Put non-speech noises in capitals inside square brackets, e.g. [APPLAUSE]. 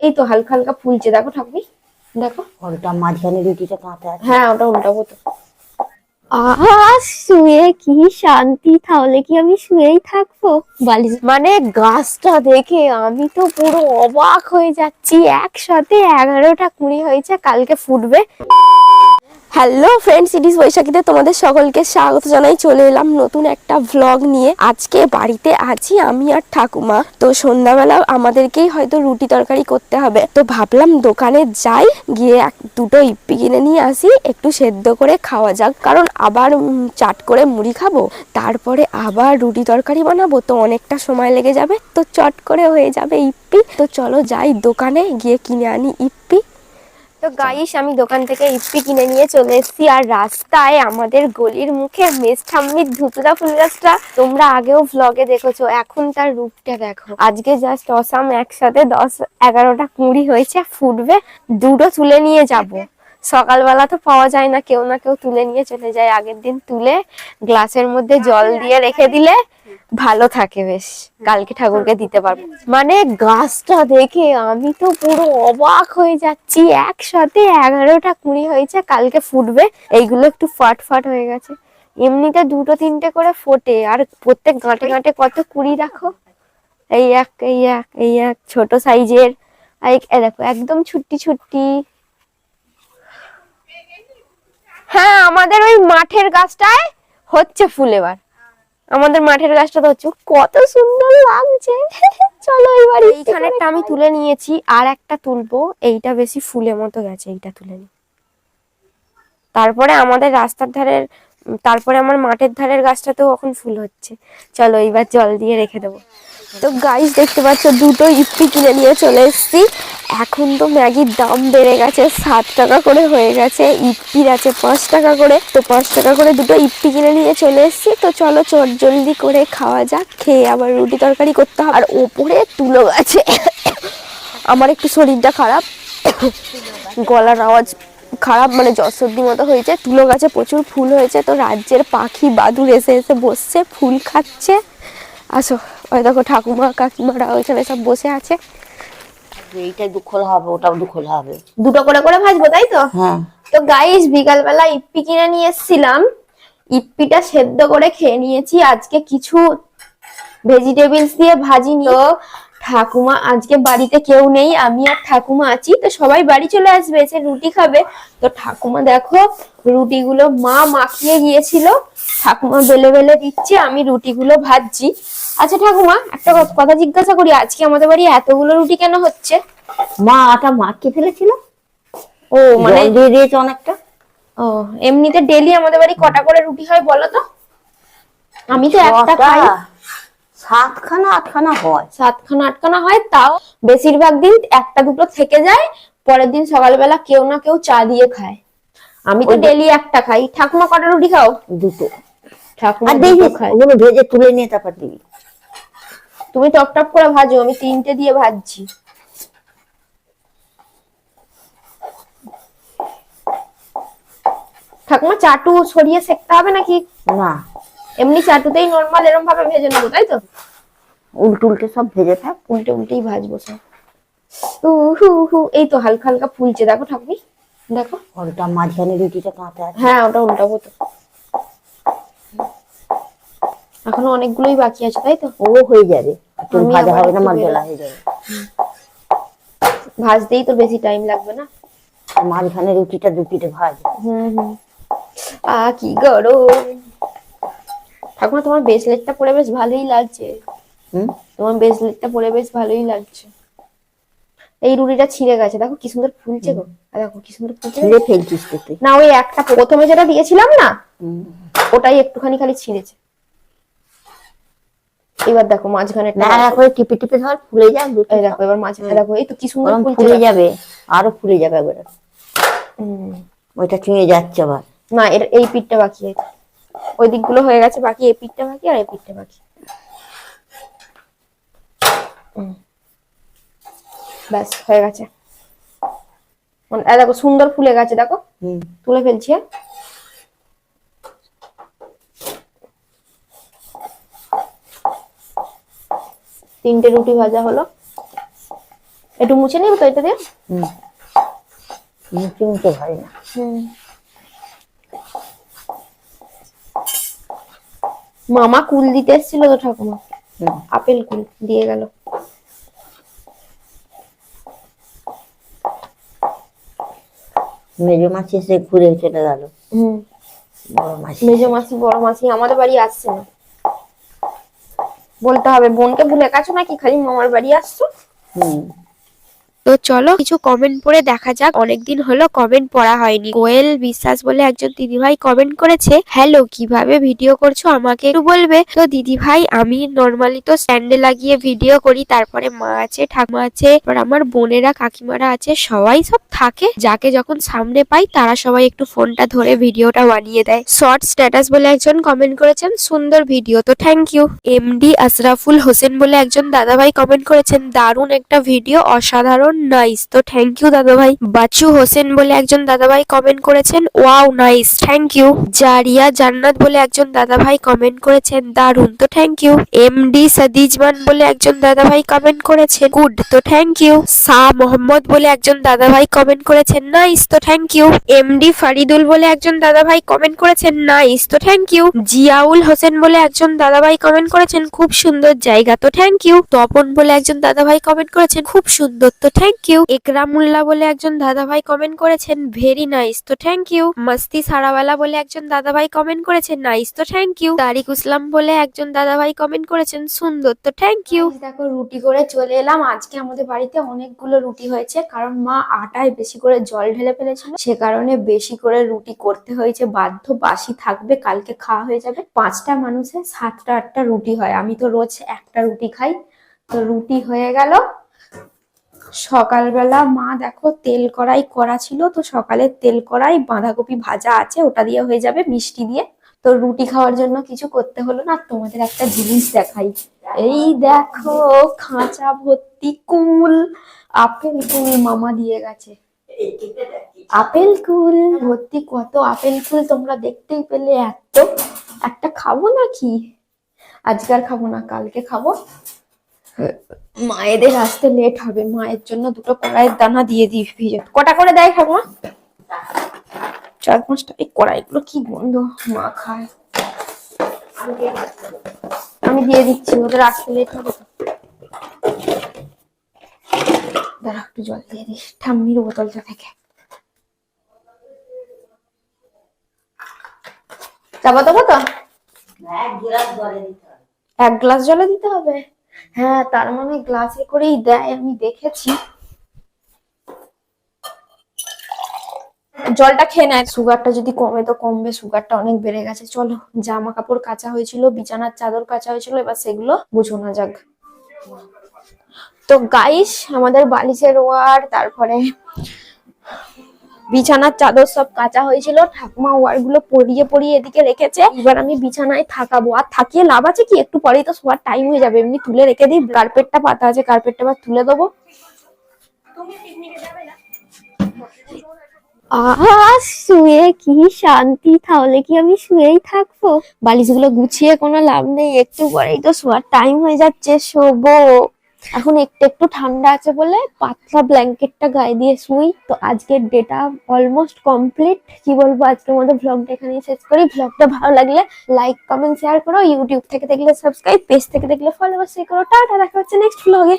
এই তো হালকা হালকা ফুলছে দেখো ঠাকুমি দেখো। ওটা মাঝখানে রুটিটা কাঁচা আছে। হ্যাঁ ওটা উল্টাবো তো আহা শুয়ে কি শান্তি তাহলে কি আমি শুয়েই থাকব? বালিশ মানে গাছটা দেখে আমি তো পুরো অবাক হয়ে যাচ্ছি। একসাথে এগারোটা কুড়ি হয়েছে কালকে ফুটবে। হ্যালো ফ্রেন্ডস ইট ইস বৈশাখীতে তোমাদের সকলকে স্বাগত জানাই। চলে এলাম নতুন একটা ভ্লগ নিয়ে। আজকে বাড়িতে আছি আমি আর ঠাকুমা। তো সন্ধ্যাবেলা আমাদেরকেই হয়তো রুটি তরকারি করতে হবে। তো ভাবলাম দোকানে যাই, গিয়ে এক দুটো ইপ্পি কিনে নিয়ে আসি। একটু সেদ্ধ করে খাওয়া যাক। কারণ আবার চাট করে মুড়ি খাব। তারপরে আবার রুটি তরকারি বানাবো। তো অনেকটা সময় লেগে যাবে। তো চট করে হয়ে যাবে ইপ্পি। তো চলো যাই দোকানে, গিয়ে কিনে আনি ইপ্পি। তো গাইস আমি দোকান থেকে ইপ্পি কিনে নিয়ে চলে এসেছি আর রাস্তায় আমাদের গলির মুখে মেস ঠাম্মির ধুতুরা ফুল গাছটা। তোমরা আগেও ভ্লগে দেখেছ এখন তার রূপটা দেখো। আজকে জাস্ট অসাম একসাথে দশ এগারোটা কুড়ি হয়েছে ফুটবে দুটো তুলে নিয়ে যাব। সকালবেলা তো পাওয়া যায় না কেউ না কেউ তুলে নিয়ে চলে যায়। আগের দিন তুলে গ্লাসের মধ্যে জল দিয়ে রেখে দিলে ভালো থাকে বেশ। কালকে ঠাকুরকে দিতে পারব। মানে গাছটা দেখে আমি তো পুরো অবাক হয়ে যাচ্ছি। একসাথে এগারোটা কুড়ি হয়েছে কালকে ফুটবে। এইগুলো একটু ফাট ফাট হয়ে গেছে। এমনিতে দুটো তিনটে করে ফোটে। আর প্রত্যেক গাঁটে গাঁটে কত কুড়ি রাখো এই এক এই এক এই এক ছোট সাইজের। দেখো একদম ছুটি ছুট্টি। হ্যাঁ আমাদের ওই মাঠের গাছটায় হচ্ছে ফুল এবার। আমাদের মাঠের গাছটা হচ্ছে কত সুন্দর লাগছে। [LAUGHS] চলো এবার এইখানেরটা আমি তুলে নিয়েছি, আর একটা তুলবো। এইটা বেশি ফুলের মতো গেছে, এইটা তুলে নি। তারপরে আমাদের রাস্তার ধারের তারপরে আমার মাঠের ধারের গাছটাতেও এখন ফুল হচ্ছে। চলো এইবার জল দিয়ে রেখে দেবো। তো গাইস দেখতে পাচ্ছ, দুটো ইপ্পি কিনে নিয়ে চলে এসেছি। এখন তো ম্যাগির দাম বেড়ে গেছে সাত টাকা করে হয়ে গেছে, ইপ্পির আছে পাঁচ টাকা করে। তো পাঁচ টাকা করে দুটো ইপ্পি কিনে নিয়ে চলে এসেছি। তো চলো চট জলদি করে খাওয়া যাক, খেয়ে আবার রুটি তরকারি করতে হবে। আর ওপরে তুলো গাছে। আমার একটু শরীরটা খারাপ, গলার আওয়াজ খারাপ মানে যশোদ্দি মতো হয়েছে। তুলো গাছে প্রচুর ফুল হয়েছে, তো রাজ্যের পাখি বাদুর এসে এসে বসছে, ফুল খাচ্ছে। আসো, ওই দেখো ঠাকুমা, কাকিমারা ওইখানে সব বসে আছে। এইটা দুখোল হবে ওটাও দুখোল হবে। দুটো করে করে ভাজবো তাই তো? হ্যাঁ। তো গাইস বিকালবেলা ইপ্পি কিনে নিয়ে এসেছিলাম। ইপ্পিটা সেদ্ধ করে খেয়ে নিয়েছি আজকে কিছু ভেজিটেবলস দিয়ে ভাজি তো ঠাকুমা আজকে বাড়িতে কেউ নেই আমি আর ঠাকুমা আছি তো সবাই বাড়ি চলে আসবে এসে রুটি খাবে। তো ঠাকুমা দেখো রুটিগুলো মা মাখিয়ে গিয়েছিল। ঠাকুমা বেলে বেলে দিচ্ছে আমি রুটিগুলো ভাজছি। আচ্ছা ঠাকুমা একটা কথা জিজ্ঞাসা করি আজকে আমাদের বাড়ি এতগুলো রুটি কেন হচ্ছে? মা আটা মাখিয়ে ফেলেছিল। ও মানে দিয়ে দিয়েছে অনেকটা। ও এমনিতে ডেলি আমাদের বাড়ি কটা করে রুটি হয় বলো তো? আমি তো একটা খাই। সাতখানা আটখানা হয়। সাতখানা আটখানা হয় তাও বেশিরভাগ দিন একটা দুটো থেকে যায় পরের দিন সকালবেলা কেউ না কেউ চা দিয়ে খায়। আমি তো ডেলি একটা খাই। ঠাকুমা কটা রুটি খাও? দুটো। ঠাকুমা খায়। ওগুলো ভেজে তুলে নিয়ে তারপর দিবি। তুমি টপ টপ করে ভাজো আমি তিনটে দিয়ে ভাজছি। ঠাকুমা চাটু সরিয়ে সেকতে হবে নাকি? না। এমনি চাটুতেই নর্মাল এরকম ভাবে ভেজে নেব তাই তো? উল্টে উল্টে সব ভেজে থাক। উল্টে উল্টেই ভাজবো সব। হু হু এই তো হালকা হালকা ফুলছে দেখো ঠাকুমি দেখো। ওটা মাঝখানে রুটিটা আছে। হ্যাঁ ওটা উল্টাবো তো এখনও অনেকগুলোই বাকি আছে তাই তো? ও হয়ে যাবে। তোর ভাজা হবে না হয়ে যাবে। ভাজতেই তো বেশি টাইম লাগবে না। মাঝখানে রুটিটা দু পিঠে ভাজ হুম হুম। আ কি গরম। ঠাকুমা তোমার ব্রেসলেটটা পরে বেশ ভালোই লাগছে। হুম? তোমার ব্রেসলেটটা পরে বেশ ভালোই লাগছে। এই রুটিটা ছিঁড়ে গেছে। দেখো কি সুন্দর ফুলছে গো। আর দেখো কি সুন্দর ফুলছে। ছিঁড়ে ফেলছিস তুই না ওই একটা প্রথমে যেটা দিয়েছিলাম না ওটাই একটুখানি খালি ছিঁড়েছে। এবার দেখো মাঝখানে না করে টিপে টিপে ধর ফুলে রুটি এই দেখো এবার মাঝখানে দেখো এই তো কি সুন্দর ফুলে যাবে আরও ফুলে যাবে একবারে হুম। ওইটা চুঁয়ে যাচ্ছে আবার। না এর এই পিঠটা বাকি আছে। ওই দিকগুলো হয়ে গেছে বাকি এই পিঠটা বাকি আর এই পিঠটা বাকি। হুম। ব্যাস হয়ে গেছে। মানে, দেখো সুন্দর ফুলে গেছে দেখো। তুলে ফেলছি হ্যাঁ। তিনটে রুটি ভাজা হলো। একটু মুছে নিবি তো এটা দিয়ে? হুম। মুখে মুখে ভাই না। মামা কুল দিতে এসেছিল তো ঠাকুমা। আপেল কুল দিয়ে গেল। মেজো মাছি এসে ঘুরে চলে গেল। হুম। বড় মাছি মেজো মাসি বড় মাসি আমাদের বাড়ি আসছে না। বলতে হবে বোনকে ভুলে গেছো নাকি? খালি মামার বাড়ি আসছো? হুম। তো চলো কিছু কমেন্ট পড়ে দেখা যাক। অনেকদিন হলো কমেন্ট পড়া হয়নি। কোয়েল বিশ্বাস বলে একজন দিদিভাই কমেন্ট করেছে হ্যালো কীভাবে ভিডিও করছ? আমাকে একটু বলবে? তো দিদিভাই, আমি নর্মালি তো স্ট্যান্ডে লাগিয়ে ভিডিও করি, তারপরে মা আছে, ঠাকুমা আছে আমার বোনেরা, কাকিমারা আছে, সবাই সব থাকে। যাকে যখন সামনে পাই, তারা সবাই একটু ফোনটা ধরে ভিডিওটা বানিয়ে দেয়। শর্ট স্ট্যাটাস বলে একজন কমেন্ট করেছেন, সুন্দর ভিডিও তো thank you MD Ashraful Hossain বলে একজন দাদাভাই কমেন্ট করেছেন, দারুণ একটা ভিডিও অসাধারণ নাইস তো থ্যাংক ইউ দাদাভাই। বাচ্চু হোসেন বলে একজন দাদাভাই কমেন্ট করেছেন। ওয়াও নাইস থ্যাংক ইউ জারিয়া জান্নাত বলে একজন দাদাভাই কমেন্ট করেছেন। দারুণ তো thank you M D Sadizaman বলে একজন দাদাভাই কমেন্ট করেছেন। গুড তো থ্যাংক ইউ শাহ মোহাম্মদ বলে একজন দাদাভাই কমেন্ট করেছেন। নাইস তো thank you M D Faridul বলে একজন দাদাভাই কমেন্ট করেছেন। নাইস তো থ্যাংক ইউ জিয়াউল হোসেন বলে একজন দাদাভাই কমেন্ট করেছেন। খুব সুন্দর জায়গা। তো থ্যাংক ইউ তপন বলে একজন দাদাভাই কমেন্ট করেছেন। খুব সুন্দর। তো থ্যাংক ইউ একরামুল্লাহ বলে একজন দাদাভাই কমেন্ট করেছেন ভেরি নাইস তো থ্যাংক ইউ মস্তি সারাওয়ালা বলে একজন দাদাভাই কমেন্ট করেছেন নাইস তো থ্যাংক ইউ তারিক ইসলাম বলে একজন দাদাভাই কমেন্ট করেছেন, সুন্দর, তো থ্যাংক ইউ দেখো রুটি করে চলে এলাম। আজকে আমাদের বাড়িতে অনেকগুলো রুটি হয়েছে, কারণ মা আটায় বেশি করে জল ঢেলে ফেলেছিল। সে কারণে বেশি করে রুটি করতে হয়েছে, বাধ্য বাসি থাকবে, কালকে খাওয়া হয়ে যাবে। পাঁচটা মানুষের সাতটা আটটা রুটি হয়। আমি তো রোজ একটা রুটি খাই। তো রুটি হয়ে গেল। সকালবেলা মা দেখো তেল কড়াই করা ছিল, তো সকালে তেল কড়াই, বাঁধাকপি ভাজা আছে, ওটা দিয়ে হয়ে যাবে মিষ্টি দিয়ে। তো রুটি খাওয়ার জন্য কিছু করতে হলো না, তোমাদের একটা জিনিস দেখাই। এই দেখো খাঁচা ভর্তি কুল, আপেল কুল মামা দিয়ে গেছে। আপেল কুল, ভর্তি কত আপেল কুল তোমরা দেখতেই পেলে এত। একটা খাব নাকি? আজকে আর খাব না, কালকে খাব। মায়েদের আসতে লেট হবে। মায়ের জন্য দুটো কড়াইয়ের দানা দিয়ে দিই ভিজে কটা করে দেয় খাব চার পাঁচটা। এই কড়াইগুলো কি গন্ধ? মা খায়। আমি দিয়ে দিচ্ছি ওদের আসতে লেট হবে দাঁড়া একটু জল দিয়ে দিস। ঠাম্মির বোতলটা থেকে দেবো তো? এক গ্লাস জলে দিতে হবে? হ্যাঁ তার মানে গ্লাসে করেই দেয়, আমি দেখেছি। জলটা খেয়ে নেয় সুগারটা যদি কমে তো কমবে সুগারটা অনেক বেড়ে গেছে। চলো জামা কাপড় কাচা হয়েছিল, বিছানার চাদর কাচা হয়েছিল, এবার সেগুলো গুছোনা যাক। তো গাইস আমাদের বালিশের ওয়ার, তারপরে বিছানার চাদর সব কাঁচা হয়েছিল ঠাকুমা ওয়ারগুলো পরিয়ে পরিয়ে এদিকে রেখেছে। এবার আমি বিছানায় থাকাবো। আর থাকিয়ে লাভ আছে কি? একটু পরেই তো শোয়ার টাইম হয়ে যাবে। এমনি তুলে রেখে দিই কার্পেটটা পাতা আছে কার্পেটটা আবার তুলে দেবো। শুয়ে কি শান্তি? তাহলে কি আমি শুয়েই থাকব? বালিশগুলো গুছিয়ে কোনো লাভ নেই। একটু পরেই তো শোয়ার টাইম হয়ে যাচ্ছে শোবো। এখন একটু একটু ঠান্ডা আছে বলে পাতলা ব্ল্যাঙ্কেটটা গায়ে দিয়ে শুই। তো আজকের ডেটা অলমোস্ট কমপ্লিট কি বলব, আজকের মধ্যে ভ্লগটা এখানেই শেষ করি। ভ্লগটা ভালো লাগলে লাইক কমেন্ট শেয়ার করো। ইউটিউব থেকে দেখলে সাবস্ক্রাইব পেজ থেকে দেখলে ফলো অবশ্যই করো। টাটা, দেখা হচ্ছে নেক্সট ভ্লগে